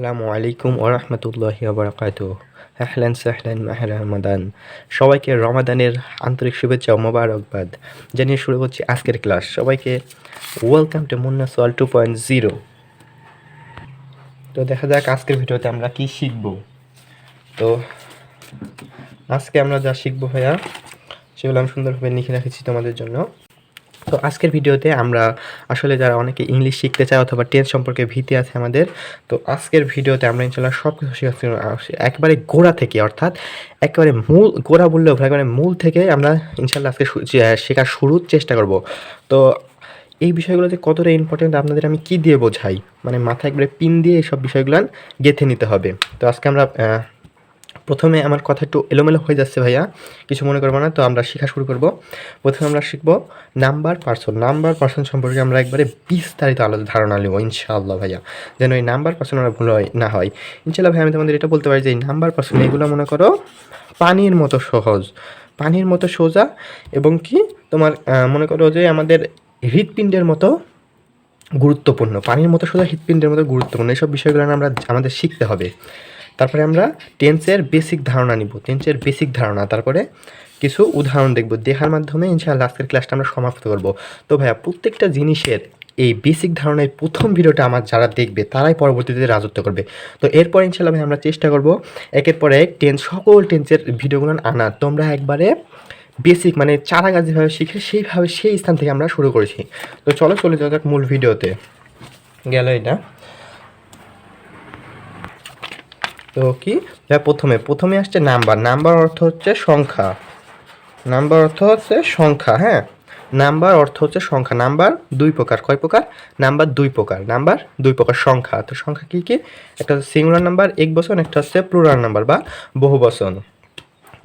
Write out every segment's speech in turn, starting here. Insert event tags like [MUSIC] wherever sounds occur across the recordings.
আসসালামু আলাইকুম ওরহমতুল্লাহি ওবরাকাত আহলান সাহলান মাহ রহমাদান সবাইকে রমাদানের আন্তরিক শুভেচ্ছা ও মোবারকবাদ জানিয়ে শুরু করছি আজকের ক্লাস। সবাইকে ওয়েলকাম টু মুন্না সোয়াল টু পয়েন্ট জিরো তো দেখা যাক আজকের ভিডিওতে আমরা কি শিখব। তো আজকে আমরা যা শিখব ভাইয়া, সেগুলো আমি সুন্দরভাবে লিখে রেখেছি তোমাদের জন্য। তো আজকের ভিডিওতে আমরা আসলে যারা অনেকে ইংলিশ শিখতে চায় অথবা টেন্স সম্পর্কে ভীতি আছে আমাদের, তো আজকের ভিডিওতে আমরা ইনশাল্লাহ সব কিছু শেখাচ্ছি একবারে গোড়া থেকে অর্থাৎ একেবারে মূল, গোড়া বললেও একেবারে মূল থেকে আমরা ইনশাল্লাহ আজকে শেখার শুরুর চেষ্টা করব। তো এই বিষয়গুলোতে কতটা ইম্পর্টেন্ট আপনাদের আমি কি দিয়ে বোঝাই? মানে মাথায় একবারে পিন দিয়ে এইসব বিষয়গুলো গেঁথে নিতে হবে। তো আজকে আমরা প্রথমে আমার কথা একটু এলোমেলো হয়ে যাচ্ছে ভাইয়া, কিছু মনে করব না, তো আমরা শেখা শুরু করব। প্রথমে আমরা শিখব নাম্বার পার্সন। নাম্বার পার্সন সম্পর্কে আমরা একবারে বিস্তারিত আলাদা ধারণা নেব, ইনশাআল্লাহ ভাইয়া, যেন এই নাম্বার পার্সন আমরা ভুল হয়, না হয়। ইনশাআল্লাহ ভাই আমি তোমাদের এটা বলতে পারি যে এই নাম্বার পার্সন, এগুলো মনে করো পানির মতো সহজ। পানির মতো সোজা এবং কি তোমার মনে করো যে আমাদের হৃৎপিণ্ডের মতো গুরুত্বপূর্ণ, পানির মতো সোজা হৃৎপিণ্ডের মতো গুরুত্বপূর্ণ, এইসব বিষয়গুলো আমরা আমাদের শিখতে হবে। তারপরে আমরা টেন্সের বেসিক ধারণা নিব। টেন্সের বেসিক ধারণা, তারপরে কিছু উদাহরণ দেখব। দেখার মাধ্যমে ইনশাআল্লাহ আজকের ক্লাসটা আমরা সমাপ্ত করব। তো ভাইয়া, প্রত্যেকটা জিনিসের এই বেসিক ধারণায় প্রথম ভিডিওটা আমার যারা দেখবে, তারাই পরবর্তীতে রাজত্ব করবে। তো এরপর ইনশাল্লাহ ভাই আমরা চেষ্টা করব একের পর এক টেন্স সকল টেন্সের ভিডিওগুলো আনা। তোমরা একবারে বেসিক মানে চারা গাছ যেভাবে শিখে সেইভাবে সেই স্থান থেকে আমরা শুরু করেছি। তো চলো চলে যাওয়া যাক মূল ভিডিওতে। গেল এটা। তো কি? প্রথমে প্রথমে আসছে নাম্বার। নাম্বার অর্থ হচ্ছে সংখ্যা। নাম্বার অর্থ হচ্ছে সংখ্যা হ্যাঁ? নাম্বার অর্থ হচ্ছে সংখ্যা। নাম্বার দুই প্রকার। কয় প্রকার? নাম্বার দুই প্রকার। নাম্বার দুই প্রকার সংখ্যা। তো সংখ্যা কি কি? একটা হচ্ছে সিঙ্গুলার নাম্বার এক বছর একটা হচ্ছে প্লুরাল নাম্বার বা বহু বচন।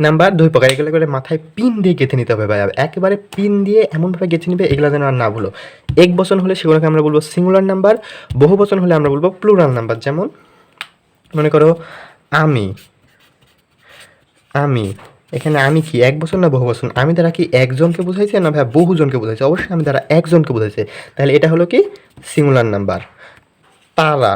নাম্বার দুই প্রকার। এগুলো করে মাথায় পিন দিয়ে গেঁথে নিতে হবে ভাই একেবারে পিন দিয়ে এমনভাবে গেঁথে নিবে, এগুলো যেন আর না ভুলো। এক বচন হলে সেগুলোকে আমরা বলব সিঙ্গুলার নাম্বার বহু বচন হলে আমরা বলব প্লুরাল নাম্বার যেমন মনে করো, আমি আমি, এখানে আমি কি, এক বছর না বহু বছর? আমি দ্বারা কি একজনকে বোঝাইছে না ভাই বহুজনকে বোঝাইছে? অবশ্যই আমি দ্বারা একজনকে বোঝাইছে। তাহলে এটা হলো কি? সিঙ্গুলার নাম্বার তারা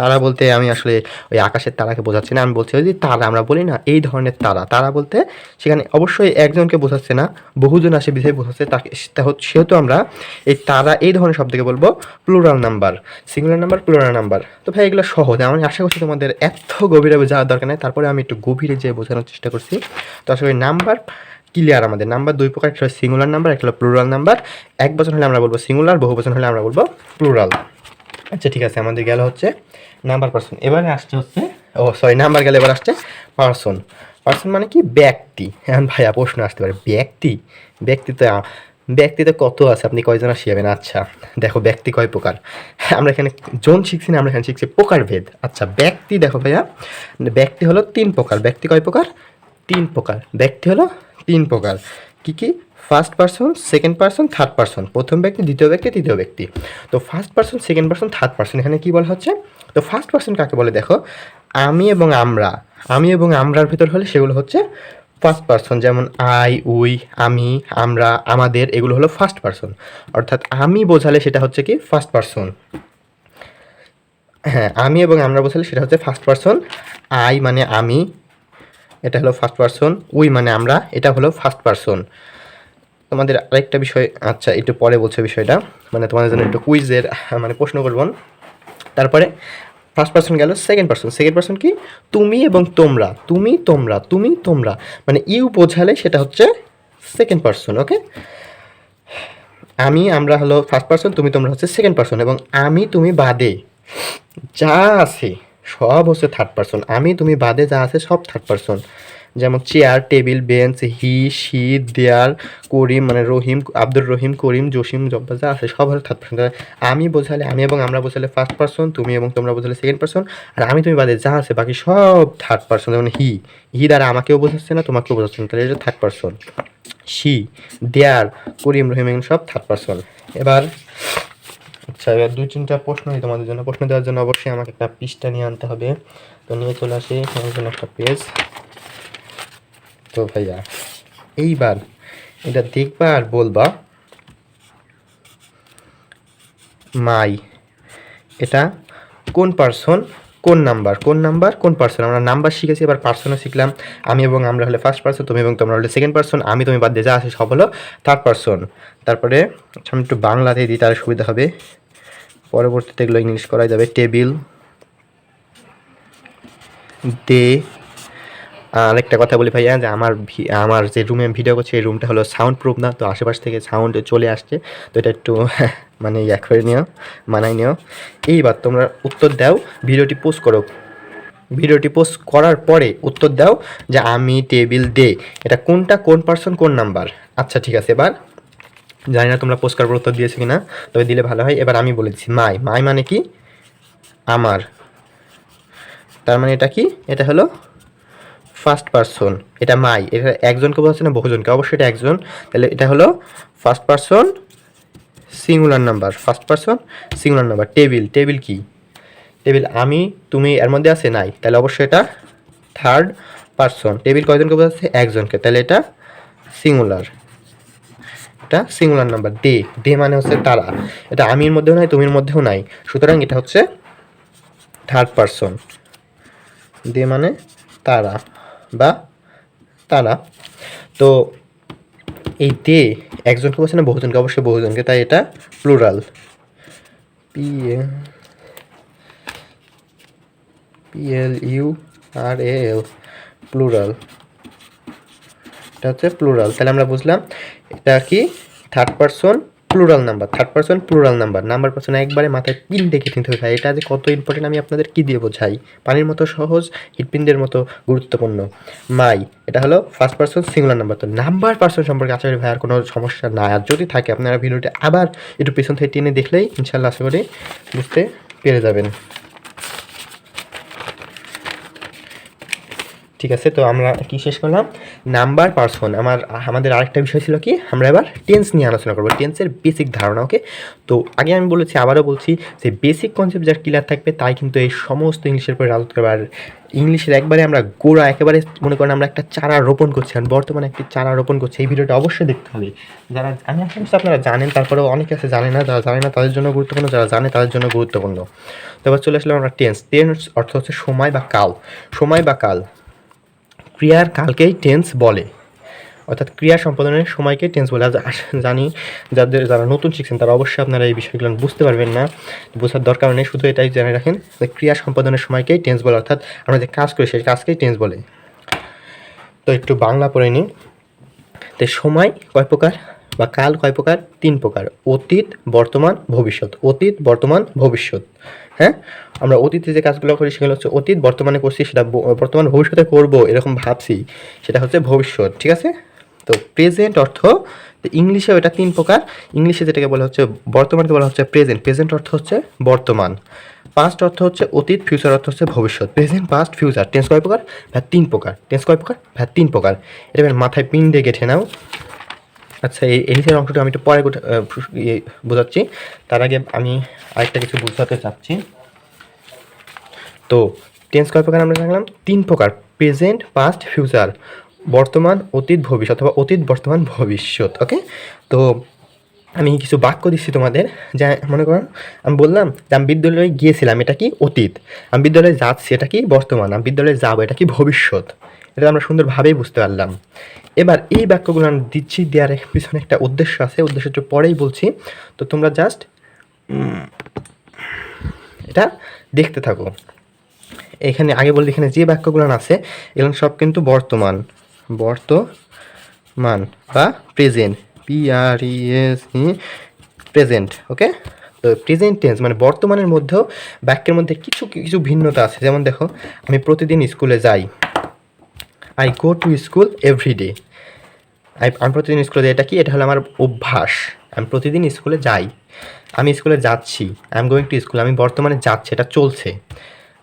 তারা বলতে, আমি আসলে ওই আকাশের তারাকে বোঝাচ্ছি না। আমি বলছি, ওই যে তারা, আমরা বলি না, এই ধরনের তারা। তারা বলতে, সেখানে অবশ্যই একজনকে বোঝাচ্ছে না, বহুজন আসে বিষয়ে বোঝাচ্ছে, তাকে সেহেতু আমরা এই তারা, এই ধরনের শব্দকে বলব plural number singular number plural number তো ভাই, এগুলো সহজ, আমি আশা করছি তোমাদের এত গভীরে যাওয়ার দরকার নেই। তারপরে আমি একটু গভীরে যেয়ে বোঝানোর চেষ্টা করছি। তো আসলে নাম্বার ক্লিয়ার আমাদের। নাম্বার দুই প্রকার, একটা সিঙ্গুলার নাম্বার একটা প্লুরাল নাম্বার এক বছর হলে আমরা বলব সিঙ্গুলার বহু বছর হলে আমরা বলব প্লুরাল আচ্ছা ঠিক আছে, আমাদের গেল হচ্ছে নাম্বার পার্সন এবারে আসছে হচ্ছে, ও সরি নাম্বার গেলে, এবার আসছে পার্সন পার্সন মানে কি? ব্যক্তি। হ্যাঁ ভাইয়া প্রশ্ন আসতে পারে, ব্যক্তি? ব্যক্তি তো আ- ব্যক্তি তো কত আছে? আপনি কয়জন শিখাবেন আচ্ছা দেখো, ব্যক্তি কয় প্রকার? আমরা এখানে জন শিখছি না, আমরা এখানে শিখছি প্রকার ভেদ আচ্ছা ব্যক্তি, দেখো ভাইয়া, ব্যক্তি হলো তিন প্রকার। ব্যক্তি কয় প্রকার? তিন প্রকার। ব্যক্তি হলো তিন প্রকার। কি কি? First person second person third person প্রথম ব্যক্তি, দ্বিতীয় ব্যক্তি, তৃতীয় ব্যক্তি। তো first person second person third person এখানে কী বলা হচ্ছে? তো ফার্স্ট পার্সন কাকে বলে? দেখো, আমি এবং আমরা। আমি এবং আমরার ভিতর হলে সেগুলো হচ্ছে ফার্স্ট পার্সন যেমন আই উই আমি, আমরা, আমাদের, এগুলো হলো ফার্স্ট পার্সন অর্থাৎ আমি বোঝালে সেটা হচ্ছে কি? ফার্স্ট পার্সন হ্যাঁ আমি এবং আমরা বোঝালে সেটা হচ্ছে ফার্স্ট পার্সন আই মানে আমি, এটা হলো ফার্স্ট পার্সন উই মানে আমরা, এটা হলো ফার্স্ট পার্সন তোমাদের আরেকটা বিষয় আচ্ছা একটু পরে বলছে বিষয়টা মানে তোমাদের জন্য একটু কুইজের মানে প্রশ্ন করব। তারপরে ফার্স্ট পার্সন গেল সেকেন্ড পার্সন সেকেন্ড পার্সন কি? তুমি এবং তোমরা, তুমি তোমরা তুমি, তোমরা। মানে ইউ বোঝালে সেটা হচ্ছে সেকেন্ড পার্সন ওকে আমি, আমরা হলো ফার্স্ট পার্সন তুমি, তোমরা হচ্ছে সেকেন্ড পার্সন এবং আমি, তুমি বাদে। যা আছে সব হচ্ছে থার্ড পার্সন আমি, তুমি বাদে, যা আছে সব থার্ড পার্সন যেমন chair table bench he she there Karim মানে রহিম, আব্দুর রহিম, করিম, জসিম জব্বা যা আছে, সব হলো থার্ড পার্সন আমি বোঝালে, আমি এবং আমরা বোঝালে ফার্স্ট পার্সন তুমি এবং তোমরা বোঝালে সেকেন্ড পার্সন আর আমি তুমি বাদে যা আছে, বাকি সব থার্ড পার্সন যেমন হি হি দ্বারা আমাকেও বোঝাচ্ছে না, তোমাকেও বোঝাচ্ছে না, তাহলে এটা third person she there Karim, Rahim, এগুলো সব থার্ড পার্সন এবার আচ্ছা এবার দুই তিনটা প্রশ্ন নেই তোমাদের জন্য। প্রশ্ন দেওয়ার জন্য অবশ্যই আমাকে একটা পৃষ্ঠা নিয়ে আনতে হবে। তো নিয়ে চলে আসি জন্য একটা পেজ তো ভাইয়া এইবার এটা দেখবা আর বলবা মাই এটা কোন পার্সন কোন নাম্বার কোন নাম্বার কোন পার্সন আমরা নাম্বার শিখেছি এবার পার্সনও শিখলাম। আমি এবং আমরা হলে ফার্স্ট পার্সন তুমি এবং তোমরা হলে সেকেন্ড পার্সন আমি তুমি বাদ দিয়ে যা আছে সব হলো থার্ড পার্সন তারপরে আচ্ছা, আমি একটু বাংলাতে দিই তার সুবিধা হবে। পরবর্তীতে এগুলো ইংলিশ করা যাবে। টেবিল দে আরেকটা কথা বলি ভাইয়া, যে আমার আমার যে রুমে ভিডিও করছি, এই রুমটা হলো সাউন্ড প্রুফ না, তো আশেপাশ থেকে সাউন্ড চলে আসছে, তো এটা একটু [LAUGHS] মানে ইয়া করে নিও মানাই নিও। এইবার তোমরা উত্তর দাও ভিডিওটি পোস্ট করো। ভিডিওটি পোস্ট করার পরে উত্তর দাও যে আমি টেবিল দে এটা কোনটা, কোন পার্সন কোন নাম্বার আচ্ছা ঠিক আছে, এবার জানি না তোমরা পোস্ট করার উত্তর দিয়েছ কি না তবে দিলে ভালো হয়। এবার আমি বলেছি মাই মাই মানে কি? আমার। তার মানে এটা কি? এটা হলো ফার্স্ট পার্সন এটা মাই এটা একজনকে বোঝাচ্ছে না, বহুজনকে, অবশ্যই এটা একজন। তাহলে এটা হলো first person singular number first person singular number table table কি? টেবিল আমি, তুমি, এর মধ্যে আছে নাই, তাহলে অবশ্যই এটা থার্ড পার্সন টেবিল কয়জনকে বোঝাচ্ছে একজনকে। তাহলে এটা সিঙ্গুলার এটা সিঙ্গুলার নাম্বার ডে ডে মানে হচ্ছে তারা। এটা আমির মধ্যেও নাই, তুমির মধ্যেও নাই। সুতরাং এটা হচ্ছে থার্ড পার্সন ডে মানে তারা। বা না। তো এই দে একজনকে বলছে না, বহুজনকে? অবশ্যই বহুজনকে। তাই এটা plural P P L U R A L plural এটা হচ্ছে প্লুরাল তাহলে আমরা বুঝলাম, এটা কি third person plural number third person plural number number person একবারে মাথায় পিন দেখে কিনতে হবে ভাই। এটা যে কত ইম্পর্টেন্ট আমি আপনাদের কি দিয়ে বোঝাই? পানির মতো সহজ হিটপিনদের মতো গুরুত্বপূর্ণ। মাই, এটা হলো ফার্স্ট পার্সন সিঙ্গুলার নাম্বার তো নাম্বার পার্সন সম্পর্কে আশা করি ভাই আর কোনো সমস্যা নাই। আর যদি থাকে, আপনারা ভিডিওটা আবার একটু পেছন থেকে টেনে দেখলেই ইনশাল্লাহ আশা করি বুঝতে পেরে যাবেন। ঠিক আছে, তো আমরা কি শেষ করলাম? নাম্বার পার্সন আমার, আমাদের আরেকটা বিষয় ছিল কি? আমরা এবার টেন্স নিয়ে আলোচনা করব। টেন্সের বেসিক ধারণা ওকে তো আগে আমি বলেছি, আবারও বলছি যে বেসিক কনসেপ্ট যার ক্লিয়ার থাকবে, তাই কিন্তু এই সমস্ত ইংলিশের উপরে আলোচনা করবে আর ইংলিশের একবারে আমরা গোড়া, একেবারে মনে করেন আমরা একটা চারা রোপণ করছি। আর বর্তমানে একটি চারা রোপণ করছি, এই ভিডিওটা অবশ্যই দেখতে হবে। যারা, আমি আশা করছি আপনারা জানেন, তারপরেও অনেকে আছে জানে না, যারা জানে না, তাদের জন্য গুরুত্বপূর্ণ, যারা জানে তাদের জন্য গুরুত্বপূর্ণ। তো এবার চলে আসলাম আমরা টেন্স টেন্স অর্থ হচ্ছে সময় বা কাল। সময় বা কাল। ক্রিয়ার কালকেই টেন্স বলে। অর্থাৎ ক্রিয়া সম্পাদনের সময়কে টেন্স বলে। জানি যাদের যারা নতুন শিখছেন, তারা অবশ্যই আপনারা এই বিষয়গুলো বুঝতে পারবেন না। বোঝার দরকার নেই, শুধু এটাই জেনে রাখেন যে ক্রিয়া সম্পাদনের সময়কেই টেন্স বলে। অর্থাৎ আমরা যে কাজ করি, সেই কাজকেই টেন্স বলে। তো একটু বাংলা পড়ে নিই। তো সময় কয় প্রকার বা কাল কয় প্রকার? তিন প্রকার। অতীত, বর্তমান, ভবিষ্যৎ। অতীত, বর্তমান, ভবিষ্যৎ। হ্যাঁ? আমরা অতীতে যে কাজগুলো করি সেগুলো হচ্ছে অতীত, বর্তমানে করছি, সেটা বর্তমান ভবিষ্যতে করব এরকম ভাবছি, সেটা হচ্ছে ভবিষ্যৎ, ঠিক আছে? তো প্রেজেন্ট অর্থ ইংলিশে এটা তিন প্রকার, ইংলিশে যেটাকে বলা হচ্ছে, বর্তমানকে বলা হচ্ছে প্রেজেন্ট প্রেজেন্ট অর্থ হচ্ছে বর্তমান পাস্ট অর্থ হচ্ছে অতীত ফিউচার অর্থ হচ্ছে ভবিষ্যৎ প্রেজেন্ট পাস্ট ফিউচার টেন্স কয় প্রকার? ভ্যা তিন প্রকার টেন্স কয় প্রকার? ভ্যা তিন প্রকার, এটা মাথায় পিন দিয়ে গেঁথে নাও। আচ্ছা এই নিচের অংশটা আমি একটু পরে ইয়ে বোঝাচ্ছি। তার আগে আমি আরেকটা কিছু বোঝাতে চাচ্ছি। তো টেন্স কয় প্রকার আমরা জানলাম? তিন প্রকার প্রেজেন্ট পাস্ট ফিউচার বর্তমান, অতীত, ভবিষ্যৎ অথবা অতীত, বর্তমান, ভবিষ্যৎ ওকে তো, আমি কিছু বাক্য দিচ্ছি তোমাদের। যা, মনে করো, আমি বললাম যে আমি বিদ্যালয়ে গিয়েছিলাম, এটা কি অতীত? আমি বিদ্যালয়ে যাচ্ছি, এটা কি বর্তমান? আমি বিদ্যালয়ে যাব, এটা কি ভবিষ্যৎ? এটা আমরা সুন্দরভাবেই বুঝতে পারলাম। এবার এই বাক্যগুলো আমি দিচ্ছি দেওয়ার পিছনে একটা উদ্দেশ্য আছে। উদ্দেশ্য একটু পরেই বলছি। তো তোমরা জাস্ট এটা দেখতে থাকো। এখানে আগে বলতে এখানে যে বাক্যগুলো আছে, এগুলো সব কিন্তু বর্তমান। বর্তমান বা present P R E S E present okay তো প্রেজেন্ট টেন্স মানে বর্তমানের মধ্যেও বাক্যের মধ্যে কিছু কিছু ভিন্নতা আছে। যেমন দেখো, আমি প্রতিদিন স্কুলে যাই। I go to school every day আমি প্রতিদিন স্কুলে যাই। এটা কি? এটা হলো আমার অভ্যাস। আমি প্রতিদিন স্কুলে যাই। আমি স্কুলে যাচ্ছি। I am going to school আমি বর্তমানে যাচ্ছি। এটা চলছে।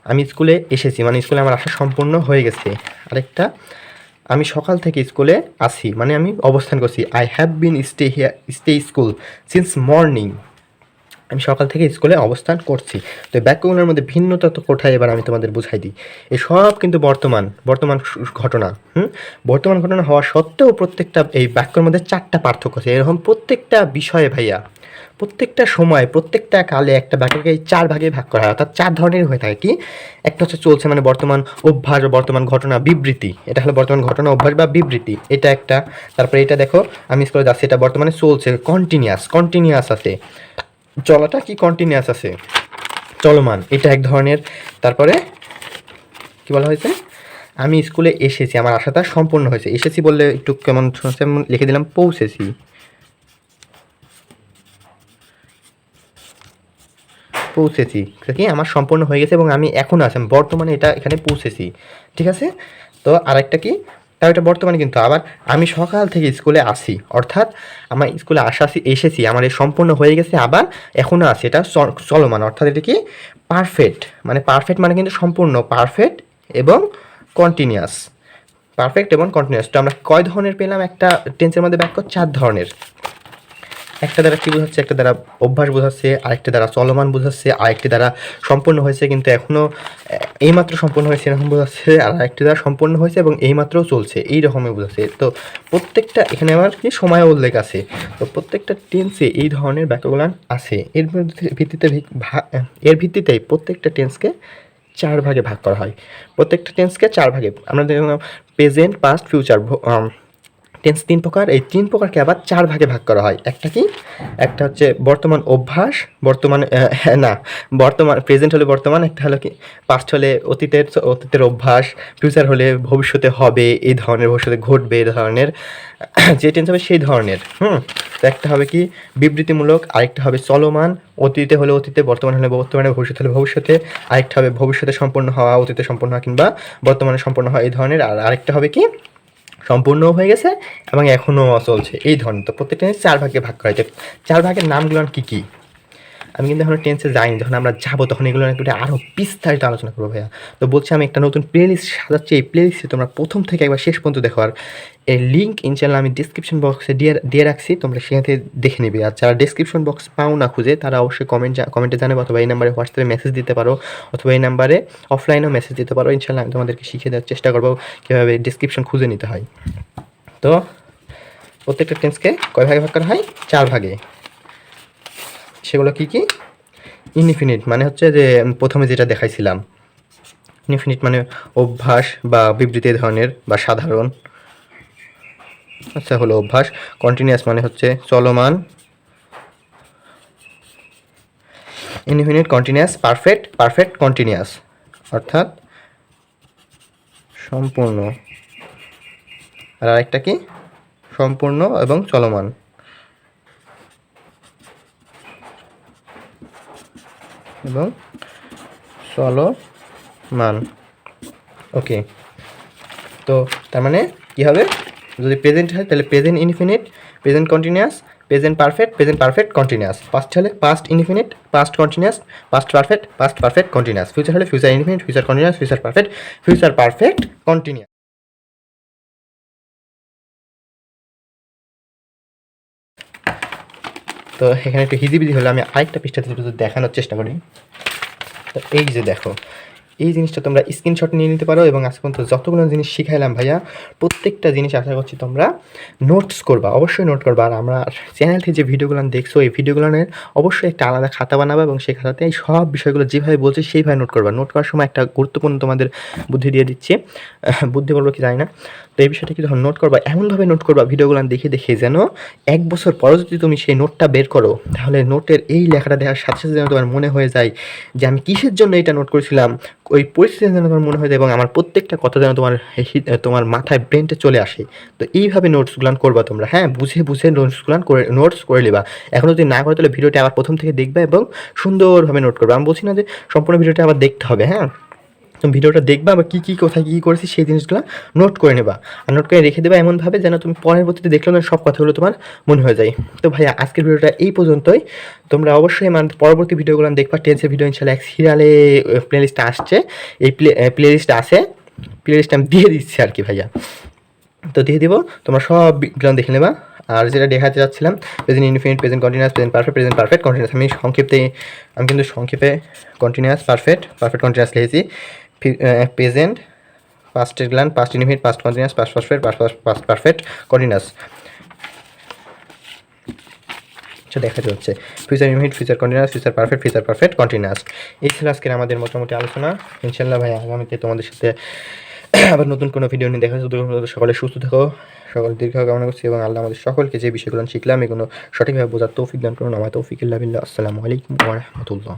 আমি স্কুলে এসেছি। মানে স্কুলে আমার আসা সম্পূর্ণ হয়ে গেছে। আরেকটা, আমি সকাল থেকে স্কুলে আসি মানে আমি অবস্থান করছি। I have been stay here stay school since morning আমি সকাল থেকে স্কুলে অবস্থান করছি। তো বাক্যগুলোর মধ্যে ভিন্নতা তো কোথায় এবার আমি তোমাদের বুঝাই দিই। এই সব কিন্তু বর্তমান বর্তমান ঘটনা, হুম? বর্তমান ঘটনা হওয়া সত্ত্বেও প্রত্যেকটা এই বাক্যের মধ্যে চারটা পার্থক্য আছে। এরকম প্রত্যেকটা বিষয়ে ভাইয়া, প্রত্যেকটা সময়, প্রত্যেকটা কালে একটা বাক্যকে এই চার ভাগে ভাগ করা হয়। অর্থাৎ চার ধরনের হয়ে থাকে। কি? একটা হচ্ছে চলছে মানে বর্তমান অভ্যাস বর্তমান ঘটনা বিবৃতি। এটা হলো বর্তমান ঘটনা, অভ্যাস বা বিবৃতি। এটা একটা, তারপরে এটা দেখো, আমি স্কুলে যাচ্ছি, এটা বর্তমানে চলছে কন্টিনিউয়াস কন্টিনিউয়াস আছে। চলাটা কি কন্টিনিউয়াস আছে? চলমান, এটা এক ধরনের। তারপরে, কি বলা হয়েছে? আমি স্কুলে এসেছি, আমার আশাটা সম্পূর্ণ হয়েছে। এসেছি বললে একটু কেমন লিখে দিলাম, পৌঁছেছি। পৌঁছেছি। কি আমার সম্পূর্ণ হয়ে গেছে এবং আমি এখন আছি বর্তমানে এটা এখানে পৌঁছেছি। ঠিক আছে? তো আরেকটা কি? তাও এটা বর্তমানে কিন্তু আবার আমি সকাল থেকে স্কুলে আসি, অর্থাৎ আমার স্কুলে আসা এসেছি, আমার এই সম্পূর্ণ হয়ে গেছে, আবার এখনও আছে, এটা চলমান, অর্থাৎ এটা কি? পারফেক্ট মানে পারফেক্ট মানে কিন্তু সম্পূর্ণ পারফেক্ট এবং কন্টিনিউয়াস পারফেক্ট এবং কন্টিনিউয়াস তো আমরা কয় ধরনের পেলাম? একটা টেন্সের মধ্যে ব্যাক কর, চার ধরনের। একটা দ্বারা কি বোঝাচ্ছে? একটা দ্বারা অভ্যাস বোঝাচ্ছে, আরেকটা দ্বারা চলমান বোঝাচ্ছে, আরেকটি দ্বারা সম্পূর্ণ হয়েছে, কিন্তু এখনও এইমাত্র সম্পূর্ণ হয়েছে এরকম বোঝাচ্ছে, আর আরেকটি দ্বারা সম্পূর্ণ হয়েছে এবং এইমাত্রও চলছে এই রকমই বোঝাচ্ছে। তো প্রত্যেকটা, এখানে আমার কি সময় উল্লেখ আছে? তো প্রত্যেকটা টেন্সে এই ধরনের বাক্যগুলান আছে। এর ভিত্তিতে এর ভিত্তিতেই প্রত্যেকটা টেন্সকে চার ভাগে ভাগ করা হয়। প্রত্যেকটা টেন্সকে চার ভাগে, আমরা দেখলাম প্রেজেন্ট পাস্ট ফিউচার টেন্স তিন প্রকার। এই তিন প্রকারকে আবার চার ভাগে ভাগ করা হয়। একটা কি? একটা হচ্ছে বর্তমান অভ্যাস বর্তমান হ্যাঁ, না বর্তমান প্রেজেন্ট হলে বর্তমান একটা হলো কি? পাস্ট হলে অতীতের অতীতের অভ্যাস ফিউচার হলে ভবিষ্যতে হবে এই ধরনের ভবিষ্যতে ঘটবে এই ধরনের [COUGHS] যে টেন্স হবে সেই ধরনের হুম? তো একটা হবে কি? বিবৃতিমূলক আরেকটা হবে চলমান অতীতে হলে অতীতে বর্তমান হলে বর্তমানে ভবিষ্যতে হলে ভবিষ্যতে আরেকটা হবে ভবিষ্যতে সম্পন্ন হওয়া অতীতে সম্পন্ন হওয়া কিংবা বর্তমানে সম্পন্ন হওয়া এই ধরনের আর আরেকটা হবে কি? সম্পূর্ণ হয়ে গেছে এবং এখনও চলছে। এই ধরনের তো প্রত্যেকটা জিনিস চার ভাগে ভাগ করা হয়েছে চার ভাগের নামগুলো কী কী? আমি কিন্তু এখন টেন্সে যাইনি, যখন আমরা যাব তখন এগুলো একটু আরও বিস্তারিত আলোচনা করব ভাইয়া। তো বলছি আমি একটা নতুন প্লে লিস্ট সাজাচ্ছি, এই প্লে লিস্টে তোমরা প্রথম থেকে একবার শেষ পর্যন্ত দেখো, আর এই লিঙ্ক ইনশাল্লাহ আমি ডিসক্রিপশন বক্সে দিয়ে দিয়ে রাখছি, তোমরা সেখান থেকে দেখে নিবে। আর যারা ডিসক্রিপশন বক্স পাও না খুঁজে, তারা অবশ্যই কমেন্ট কমেন্টে জানাবে, অথবা এই নাম্বারে হোয়াটসঅ্যাপে মেসেজ দিতে পারো, অথবা এই নাম্বারে অফলাইনেও মেসেজ দিতে পারো। ইনশাল্লাহ আমি তোমাদেরকে শিখিয়ে দেওয়ার চেষ্টা করব, কীভাবে ডিসক্রিপশন খুঁজে নিতে হয়। তো প্রত্যেকটা টেন্সকে কয় ভাগে ভাগ করা হয়? চার ভাগে। সেগুলো কি কি? ইনফিনিট মানে হচ্ছে যে প্রথমে যেটা দেখাইছিলাম। ইনফিনিট মানে অভ্যাস বা বিবৃতি ধরনের বা সাধারণ। আচ্ছা হলো অভ্যাস। কন্টিনিউয়াস মানে হচ্ছে চলমান। Infinite continuous perfect perfect continuous অর্থাৎ সম্পূর্ণ। আর আরেকটা কি? সম্পূর্ণ এবং চলমান। এবং চলমান ওকে তো তার মানে কী হবে? যদি প্রেজেন্ট হয়, তাহলে present infinite present continuous present perfect present perfect continuous past হলে past infinite past continuous past perfect past perfect continuous future হলে future infinite future continuous future perfect future perfect continuous তো এখানে একটু হিজিবিজি হলে আমি আরেকটা পৃষ্ঠাতে একটু দেখানোর চেষ্টা করি। তো এই যে দেখো, এই জিনিসটা তোমরা স্ক্রিনশট নিয়ে নিতে পারো এবং আজ পর্যন্ত যতগুলো জিনিস শিখাইলাম ভাইয়া, প্রত্যেকটা জিনিস আশা করছি তোমরা নোটস করবা, অবশ্যই নোট করবা। আর আমরা চ্যানেল থেকে যে ভিডিওগুলো দেখছ, এই ভিডিওগুলোর অবশ্যই একটা আলাদা খাতা বানাবা এবং সেই খাতাতে এই সব বিষয়গুলো যেভাবে বলছি সেইভাবে নোট করবা। নোট করার সময় একটা গুরুত্বপূর্ণ তোমাদের বুদ্ধি দিয়ে দিচ্ছে। বুদ্ধি বলব কি জানি না। এই বিষয়টা কি যখন নোট করবা, এমনভাবে নোট করবা ভিডিওগুলো দেখে দেখে যেন এক বছর পরও যদি তুমি সেই নোটটা বের করো, তাহলে নোটের এই লেখাটা দেখার সাথে সাথে যেন তোমার মনে হয়ে যায় যে আমি কিসের জন্য এটা নোট করেছিলাম, ওই পরিস্থিতি যেন তোমার মনে হয়ে যায় এবং আমার প্রত্যেকটা কথা যেন তোমার তোমার মাথায় ব্রেনটে চলে আসে। তো এইভাবে নোটসগুলো করবা তোমরা। হ্যাঁ বুঝে বুঝে নোটসগুলো করে নোটস করে নেবা। এখন যদি না করে তাহলে ভিডিওটা আবার প্রথম থেকে দেখবে এবং সুন্দরভাবে নোট করবে। আমি বলছি না যে সম্পূর্ণ ভিডিওটা আবার দেখতে হবে হ্যাঁ? তুমি ভিডিওটা দেখবা বা কী কী, কোথায়, কী করেছি সেই জিনিসগুলো নোট করে নেবা। আর নোট করে রেখে দেবা এমনভাবে যেন তুমি পরবর্তীতে দেখলেও না সব কথাগুলো তোমার মনে হয়ে যায়। তো ভাইয়া, আজকের ভিডিওটা এই পর্যন্তই। তোমরা অবশ্যই আমার পরবর্তী ভিডিওগুলো দেখবা। টেন্সের ভিডিও ইনশাল্লাহ এক সিরিয়ালে প্লে লিস্টে আসছে। এই প্লে প্লে লিস্টে আসে প্লে লিস্টে আমি দিয়ে দিচ্ছি আর কি ভাইয়া। তো দিয়ে দিব। তোমরা সবগুলো দেখে নেবা। আর যেটা দেখাতে যাচ্ছিলাম present infinite present continuous present perfect present perfect continuous আমি সংক্ষেপে, আমি কিন্তু সংক্ষেপে কন্টিনিউয়াস পারফেক্ট পারফেক্ট কন্টিনিউয়াস লিখেছি। Present past gland past infinite past continuous past perfect past perfect continuous আচ্ছা দেখা যাচ্ছে। Future infinite future continuous future perfect future perfect continuous এই ছিল আজকের আমাদের মোটামুটি আলোচনা। ইনশাল্লাহ ভাই, আগামীতে তোমাদের সাথে [COUGHS] আবার নতুন কোনো ভিডিও নিয়ে দেখা যাচ্ছে সকলে সুস্থ থাকো, সকল দীর্ঘ কামনা করছি এবং আল্লাহ আমাদের সকলকে যে বিষয়গুলো শিখলাম, এগুলো সঠিকভাবে বোঝার তৌফিক দান করুন। আমার তৌফিক ইল্লা বিল্লাহ। আসসালামু আলাইকুম রাহমাতুল্লাহ।